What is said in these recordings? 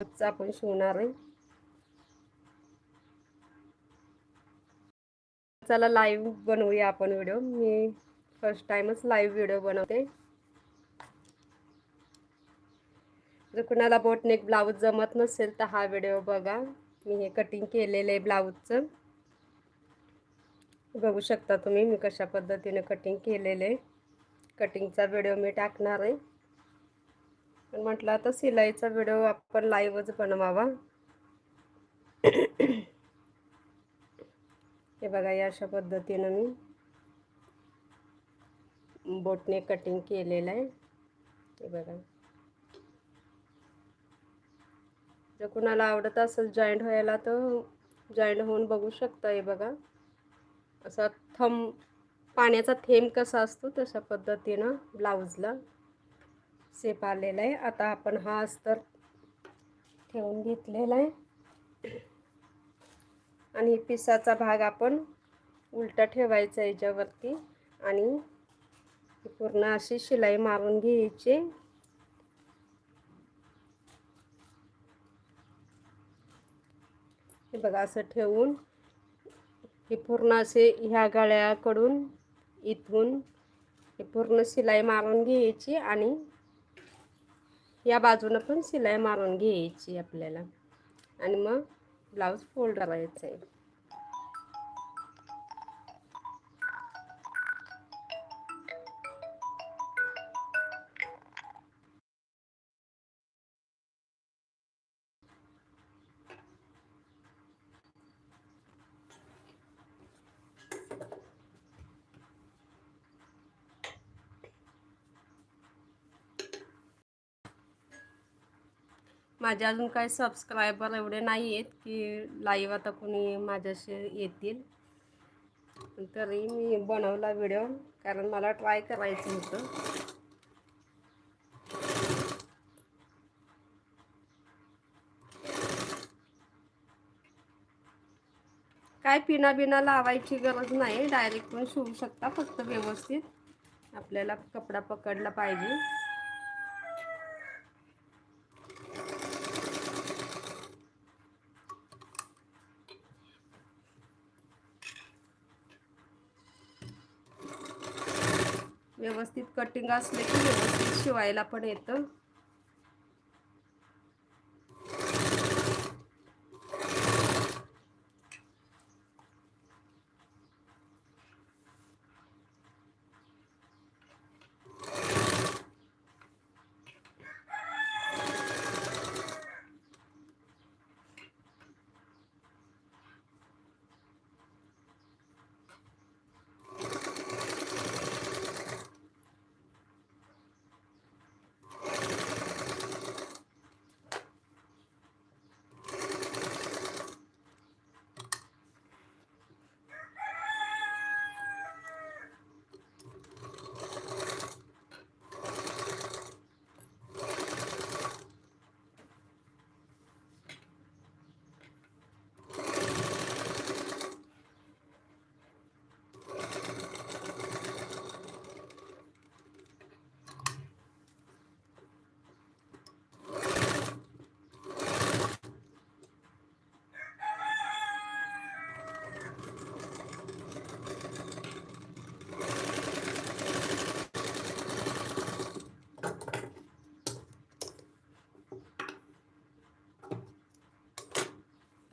आपण शिवणार आहे. चला लाईव्ह बनवूया आपण व्हिडिओ मी फर्स्ट टाइमच लाईव्ह व्हिडिओ बनवते. जर कुणाला बोटनेक ब्लाऊज जमत नसेल तर हा व्हिडिओ बघा. मी हे कटिंग केलेलं आहे ब्लाऊजचं बघू शकता तुम्ही मी कशा पद्धतीने कटिंग केलेलं आहे. कटिंगचा व्हिडिओ मी टाकणार आहे. पण म्हटलं आता सिलाईचा व्हिडिओ आपण लाईव्हच बनवावा. हे बघा या अशा पद्धतीनं मी बोटने कटिंग केलेलं आहे. हे बघा. जर कुणाला आवडत असेल जॉईंट व्हायला तर जॉईंट होऊन बघू शकता हे बघा. असा थंब पाण्याचा थेंब कसा असतो तशा पद्धतीनं ब्लाऊजला सेप आलेला आहे. आता आपण हा अस्तर ठेवून घेतलेला आहे. आणि पिसाचा भाग आपण उलटा ठेवायचा याच्यावरती. आणि पूर्ण अशी शिलाई मारून घ्यायची हे बघा असं ठेवून हे पूर्ण असे ह्या गळ्याकडून इथून हे पूर्ण शिलाई मारून घ्यायची आणि या बाजूनं पण शिलाई मारून घ्यायची आपल्याला. आणि मग ब्लाऊज फोल्ड करायचं आहे माझे अजून काही सबस्क्रायबर एवढे नाही आहेत की लाईव्ह आता कोणी माझ्याशी येतील. तरी मी बनवला व्हिडिओ कारण मला ट्राय करायचं होतं. काय पिना बिना लावायची गरज नाही डायरेक्ट पण शिवू शकता फक्त व्यवस्थित आपल्याला कपडा पकडला पाहिजे. व्यवस्थित कटिंग असले की व्यवस्थित शिवायला पण येतं.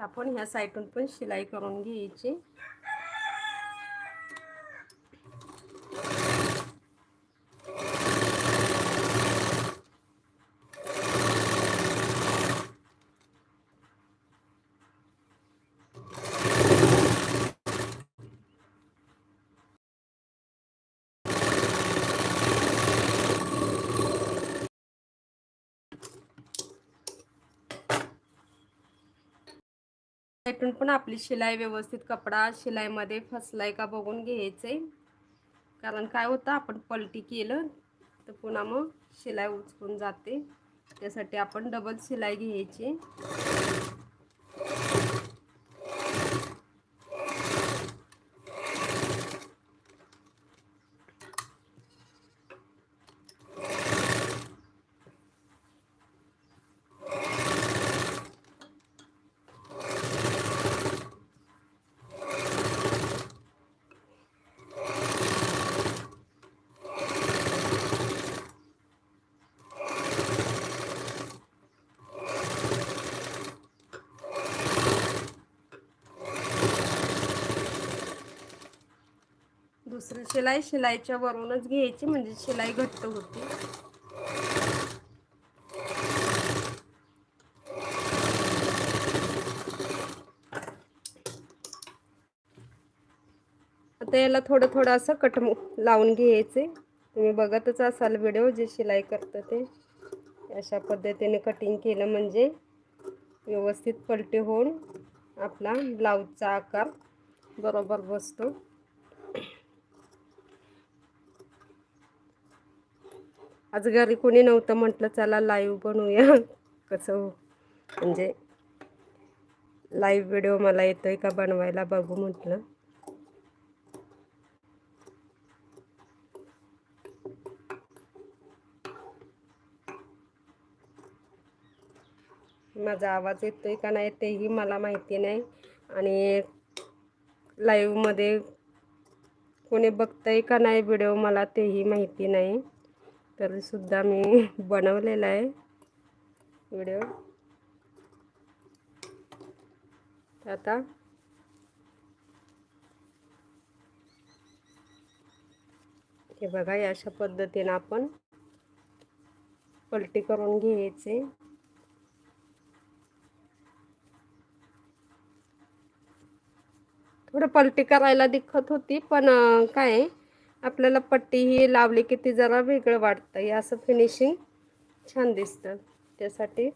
आपण ह्या साईडून पण शिलाई करून घ्यायची. साईडून पण आपली शिलाई व्यवस्थित कपडा शिलाईमध्ये फसलाय का बघून घ्यायचंय. कारण काय होतं आपण पलटी केलं तर पुन्हा मग शिलाई उचकून जाते. त्यासाठी आपण डबल शिलाई घ्यायची. दुसरी शिलाई शिलाईच्या वरूनच घ्यायची म्हणजे शिलाई घट्ट होती. आता याला थोडं थोडं असं कट लावून घ्यायचे. तुम्ही बघतच असाल व्हिडिओ जे शिलाई करतं ते. अशा पद्धतीने कटिंग केलं म्हणजे व्यवस्थित पलटी होऊन आपला ब्लाऊजचा आकार बरोबर बसतो. आज घरी कोणी नव्हतं म्हटलं चला लाईव्ह बनवूया. कसं हो? म्हणजे लाईव्ह व्हिडिओ मला येतोय का बनवायला बघू म्हटलं. माझा आवाज येतोय का नाही तेही मला माहिती नाही. आणि लाईव्हमध्ये कोणी बघतंय का नाही व्हिडिओ मला तेही माहिती नाही. तरीसुद्धा मी बनवलेला आहे. व्हिडिओ. आता हे बघा या अशा पद्धतीनं आपण पलटी करून घ्यायचे. थोडं पलटी करायला दिखत होती पण काय आपल्याला पट्टी ही लावली की ती जरा वेगळं वाटतं. हे असं फिनिशिंग छान दिसतं. त्यासाठी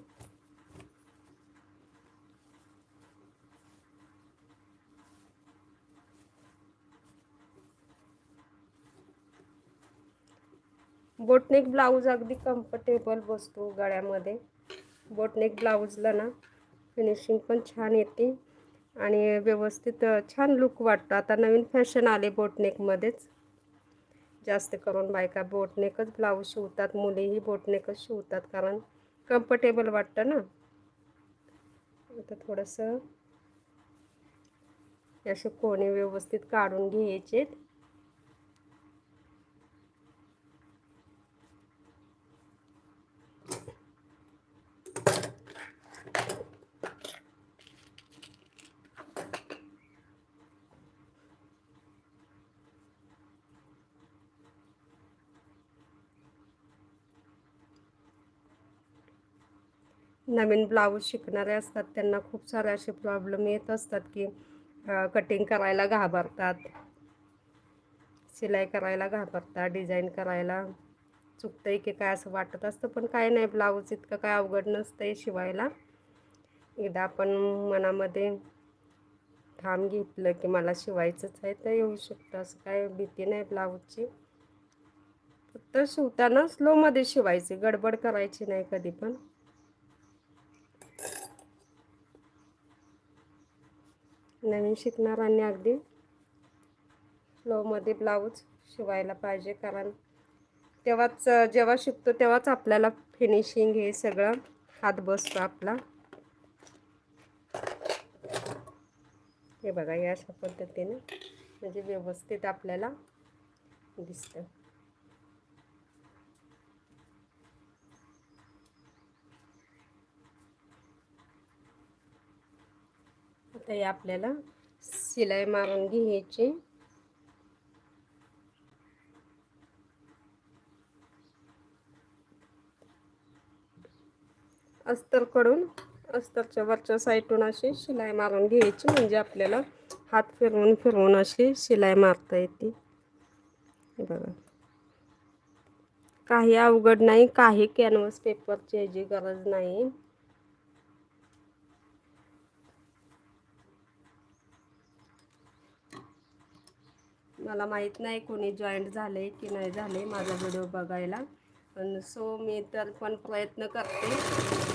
बोटनेक ब्लाऊज अगदी कम्फर्टेबल बसतो गळ्यामध्ये. बोटनेक ब्लाऊजला ना फिनिशिंग पण छान येते आणि व्यवस्थित छान लुक वाटतो. आता नवीन फॅशन आले बोटनेकमध्येच जास्त करून बायका बोटनेकच ब्लाऊज शिवतात मुलीही बोटनेकच शिवतात कारण कम्फर्टेबल वाटतं ना. आता थोडंसं असे कोणी व्यवस्थित काढून घ्यायचेत. नवीन ब्लाऊज शिकणारे असतात त्यांना खूप सारे असे प्रॉब्लेम येत असतात की कटिंग करायला घाबरतात. शिलाई करायला घाबरतात डिझाईन करायला चुकतंय की काय असं वाटत असतं पण काय नाही ब्लाऊज इतकं काय अवघड नसतं आहे शिवायला. एकदा आपण मनामध्ये ठाम घेतलं की मला शिवायचंच आहे तर येऊ शकतं. असं काय भीती नाही ब्लाऊजची. फक्त शिवताना स्लोमध्ये शिवायची गडबड करायची नाही कधी पण. नवीन शिकणाऱ्यांनी अगदी फ्लोमध्ये ब्लाऊज शिवायला पाहिजे. कारण तेव्हाच जेव्हा शिकतो तेव्हाच आपल्याला फिनिशिंग हे सगळं हात बसतो आपला. हे बघा या अशा पद्धतीने म्हणजे व्यवस्थित आपल्याला दिसतं. आता हे आपल्याला शिलाई मारून घ्यायची. अस्तरकडून अस्तरच्या वरच्या साईडून अशी शिलाई मारून घ्यायची. म्हणजे आपल्याला हात फिरवून फिरवून अशी शिलाई मारता येते. बघा. काही अवघड नाही काही कॅनव्हस पेपरची याची गरज नाही. मला माहीत नाही कोणी जॉईंट झाले की नाही झाले माझा व्हिडिओ बघायला. पण सो मी तर पण प्रयत्न करते.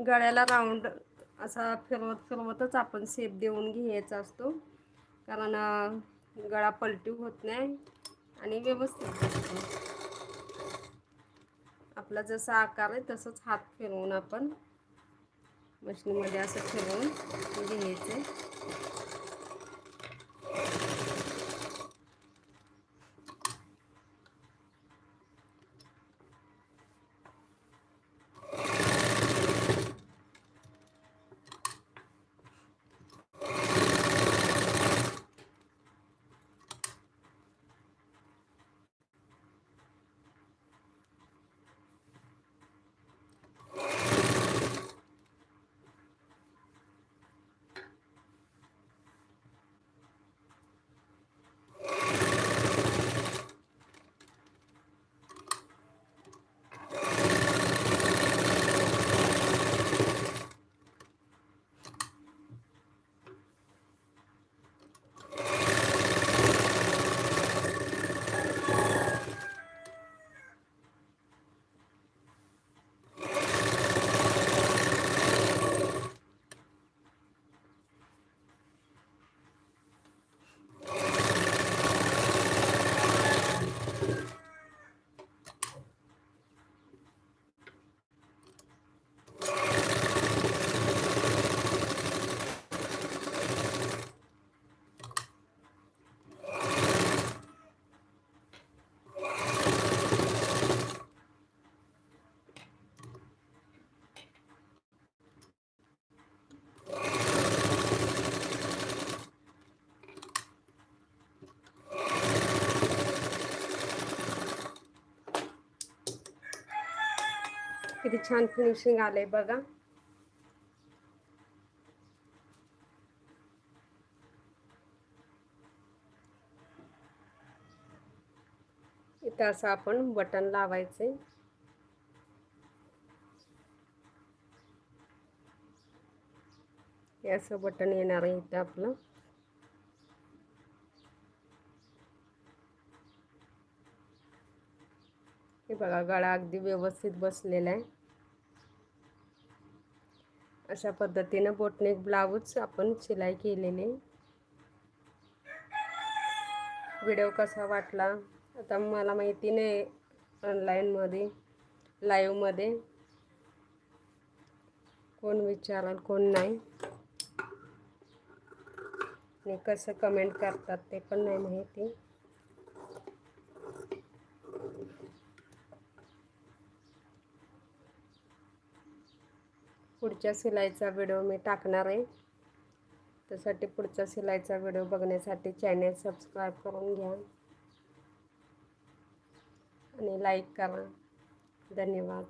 गळ्याला राऊंड असा फिरवत फिरवतच आपण शेप देऊन घ्यायचा असतो. कारण गळा पलटी होत नाही आणि व्यवस्थित असतो आपला जसा आकार आहे तसंच हात फिरवून आपण मशीनमध्ये असं फिरवून घ्यायचे. किती छान फिनिशिंग आलंय बघा. इथं असं आपण बटन लावायचे. असं बटन येणार आहे इथं आपलं. हे बघा गळा अगदी व्यवस्थित बसलेला आहे. अशा पद्धतीनं बोटनेक ब्लाऊज आपण शिलाई केलेले. व्हिडिओ कसा वाटला? आता मला माहिती नाही ऑनलाईनमध्ये लाईव्हमध्ये कोण विचाराल कोण नाही. आणि कसं कमेंट करतात ते पण नाही माहिती. पुढच्या शिलाईचा व्हिडिओ मी टाकणार आहे. त्यासाठी पुढचा शिलाईचा व्हिडिओ बघण्यासाठी चॅनेल सबस्क्राईब करून घ्या. आणि लाईक करा. धन्यवाद.